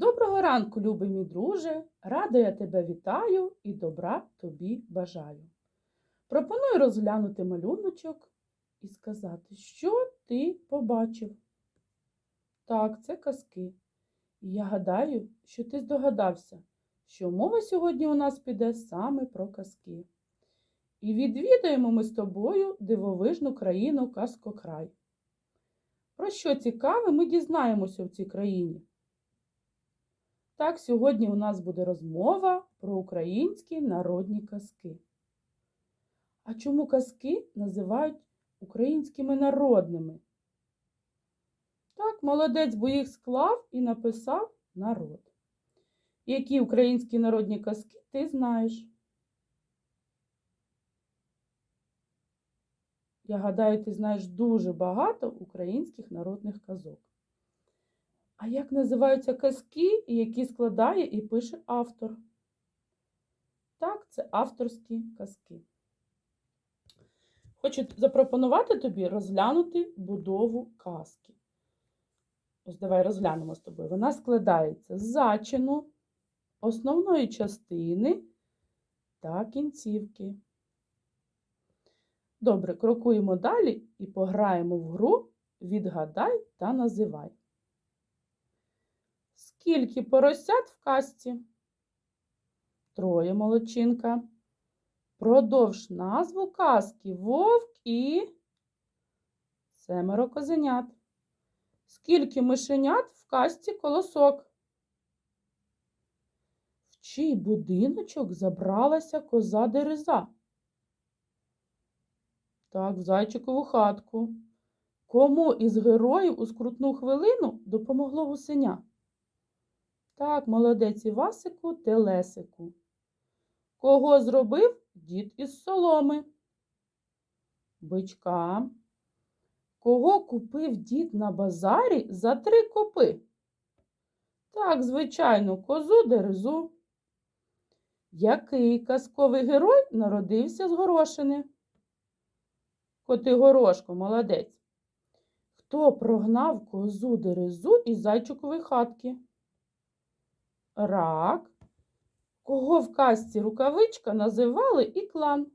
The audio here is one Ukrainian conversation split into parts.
Доброго ранку, любий мій друже! Рада я тебе вітаю і добра тобі бажаю. Пропоную розглянути малюночок і сказати, що ти побачив. Так, це казки. І я гадаю, що ти здогадався, що мова сьогодні у нас піде саме про казки. І відвідаємо ми з тобою дивовижну країну Казкокрай. Про що цікаве, ми дізнаємося в цій країні. Так, сьогодні у нас буде розмова про українські народні казки. А чому казки називають українськими народними? Так, молодець, бо їх склав і написав народ. Які українські народні казки ти знаєш? Я гадаю, ти знаєш дуже багато українських народних казок. А як називаються казки, які складає і пише автор? Так, це авторські казки. Хочу запропонувати тобі розглянути будову казки. Ось давай розглянемо з тобою. Вона складається з зачину, основної частини та кінцівки. Добре, крокуємо далі і пограємо в гру Відгадай та називай. Скільки поросят в казці? Троє молодчинка. Продовж назву казки вовк і семеро козенят. Скільки мишенят в казці колосок? В чий будиночок забралася коза дереза? Так, в зайчикову хатку. Кому із героїв у скрутну хвилину допомогло гусеня? Так, молодець Івасику Телесику. Кого зробив дід із соломи? Бичка. Кого купив дід на базарі за три копи? Так, звичайно, козу дерезу. Який казковий герой народився з горошини? Котигорошко, молодець. Хто прогнав козу дерезу із зайчикової хатки? Рак. Кого в казці рукавичка називали і клан?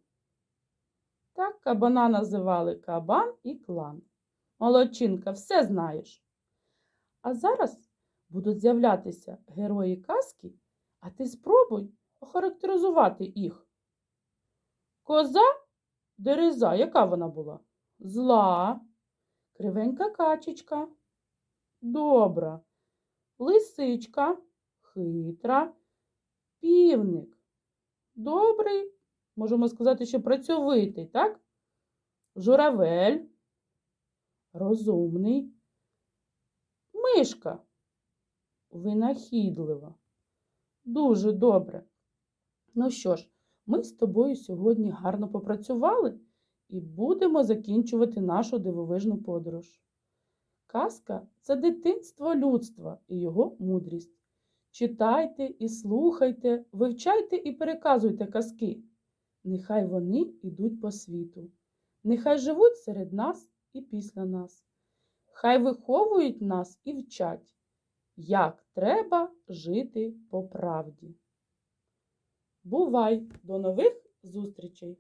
Так, кабана називали кабан і клан. Молодчинка, все знаєш. А зараз будуть з'являтися герої казки, а ти спробуй охарактеризувати їх. Коза дереза, яка вона була? Зла, кривенька качечка, добра, лисичка, хитра, півник. Добрий, можемо сказати, що працьовитий, так? Журавель, розумний, мишка, винахідлива. Дуже добре. Ну що ж, ми з тобою сьогодні гарно попрацювали і будемо закінчувати нашу дивовижну подорож. Казка це дитинство людства і його мудрість. Читайте і слухайте, вивчайте і переказуйте казки. Нехай вони йдуть по світу, нехай живуть серед нас і після нас. Хай виховують нас і вчать, як треба жити по правді. Бувай! До нових зустрічей!